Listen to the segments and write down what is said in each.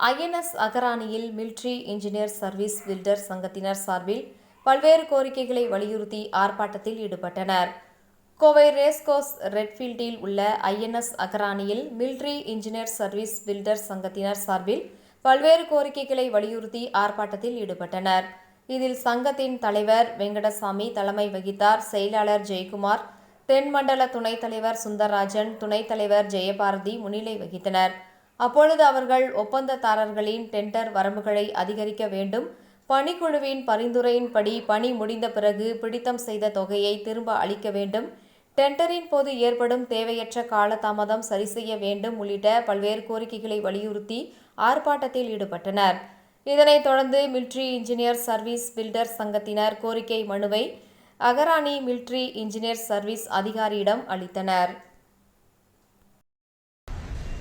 INS அகராணியில் military engineer service builder சங்கத்தினர் சார்பில் பல்வேறு கோரிக்கைகளை வலியுறுத்தி ஆர்ப்பாட்டத்தில் ஈடுபட்டனர். கோவை ரேஸ்கோஸ் ரெட்ஃபீல்டில் உள்ள ஐஎன்எஸ் அகராணியில் மிலிட்ரி இன்ஜினியர் சர்வீஸ் பில்டர் சங்கத்தினர் சார்பில் பல்வேறு கோரிக்கைகளை வலியுறுத்தி ஆர்ப்பாட்டத்தில் ஈடுபட்டனர். இதில் சங்கத்தின் தலைவர் வெங்கடசாமி தலைமை வகித்தார் செயலாளர் ஜெயக்குமார் தென்மண்டல துணைத் தலைவர் சுந்தரராஜன் துணைத் தலைவர் ஜெயபாரதி முன்னிலை வகித்தனர். அப்பொழுது அவர்கள் ஒப்பந்ததாரர்களின் டெண்டர் வரம்புகளை அதிகரிக்க வேண்டும். பணிக்குழுவின் பரிந்துரையின்படி பணி முடிந்த பிறகு பிடித்தம் செய்த தொகையை திரும்ப அளிக்க வேண்டும். டெண்டரின் போது ஏற்படும் தேவையற்ற காலதாமதம் சரி செய்ய வேண்டும் உள்ளிட்ட பல்வேறு கோரிக்கைகளை வலியுறுத்தி ஆர்ப்பாட்டத்தில் ஈடுபட்டனர். இதனைத் தொடர்ந்து மில்ட்ரி இன்ஜினியர் சர்வீஸ் பில்டர் சங்கத்தினர் கோரிக்கை மனுவை அகராணி மில்ட்ரி இன்ஜினியர் சர்வீஸ் அதிகாரியிடம் அளித்தனர்.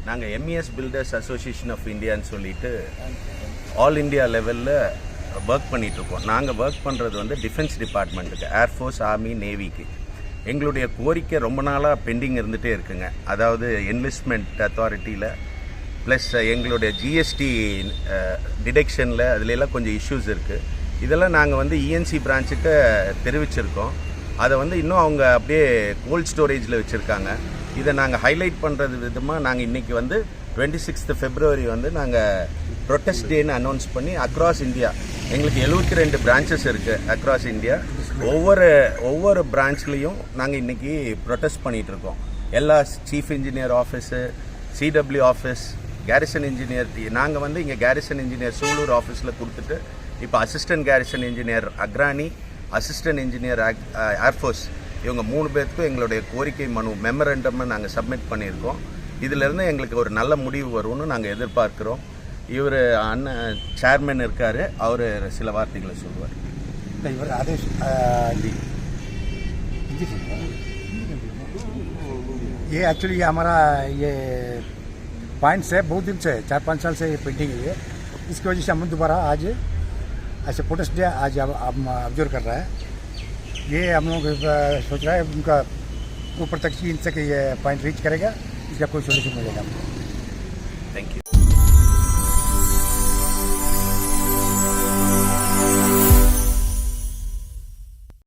நாங்கள் எம்இஎஸ் பில்டர்ஸ் அசோசியேஷன் ஆஃப் இந்தியான்னு சொல்லிட்டு ஆல் இந்தியா லெவலில் ஒர்க் பண்ணிகிட்ருக்கோம் நாங்கள் ஒர்க் பண்ணுறது வந்து டிஃபென்ஸ் டிபார்ட்மெண்ட்டுக்கு ஏர்ஃபோர்ஸ் ஆர்மி நேவிக்கு எங்களுடைய கோரிக்கை ரொம்ப நாளாக பெண்டிங் இருந்துகிட்டே இருக்குங்க. அதாவது இன்வெஸ்ட்மெண்ட் அத்தாரிட்டியில் ப்ளஸ் எங்களுடைய ஜிஎஸ்டி டிடெக்ஷனில் அதுலெல்லாம் கொஞ்சம் இஷ்யூஸ் இருக்குது இதெல்லாம் நாங்கள் வந்து இஎன்சி பிரான்ச்சுக்கு தெரிவிச்சிருக்கோம். அதை வந்து இன்னும் அவங்க அப்படியே கோல்ட் ஸ்டோரேஜில் வச்சுருக்காங்க. இதை நாங்கள் ஹைலைட் பண்ணுறது விதமாக நாங்கள் இன்றைக்கி வந்து டுவெண்ட்டி சிக்ஸ்த் ஃபெப்ரவரி வந்து நாங்கள் ப்ரொட்டஸ்ட் டேன்னு அனௌன்ஸ் பண்ணி அக்ராஸ் இந்தியா எங்களுக்கு எழுபத்தி ரெண்டு பிரான்ச்சஸ் இருக்குது அக்ராஸ் இந்தியா ஒவ்வொரு ஒவ்வொரு பிரான்ச்லேயும் நாங்கள் இன்றைக்கி ப்ரொட்டஸ்ட் பண்ணிகிட்ருக்கோம் எல்லா chief engineer office CW office garrison engineer நாங்கள் வந்து இங்கே கேரிசன் இன்ஜினியர் சூலூர் ஆஃபீஸில் கொடுத்துட்டு இப்போ assistant garrison engineer Agrani assistant engineer air force இவங்க மூணு பேர்த்துக்கும் எங்களுடைய கோரிக்கை மனு மெமரண்டம்னு நாங்கள் சப்மிட் பண்ணியிருக்கோம் இதிலிருந்து எங்களுக்கு ஒரு நல்ல முடிவு வரும்னு நாங்கள் எதிர்பார்க்குறோம் இவர் அண்ணன் சேர்மன் இருக்கார் அவர் சில வார்த்தைகளை சொல்லுவார் नहीं इवर आदेश अ, जी हिंदी से ये एक्चुअली ये हमारा ये पॉइंट्स है बहुत दिन से चार पाँच साल से ये पेंटिंग है ये इसकी वजह से हम दोबारा आज ऐसे प्रोटेस्ट डे आज अब हम ऑब्जर्व कर रहा है ये हम लोग सोच रहा है उनका ऊपर तक चीन तक ये पॉइंट रीच करेगा, इसका कोई सोल्यूशन मिलेगा। Thank you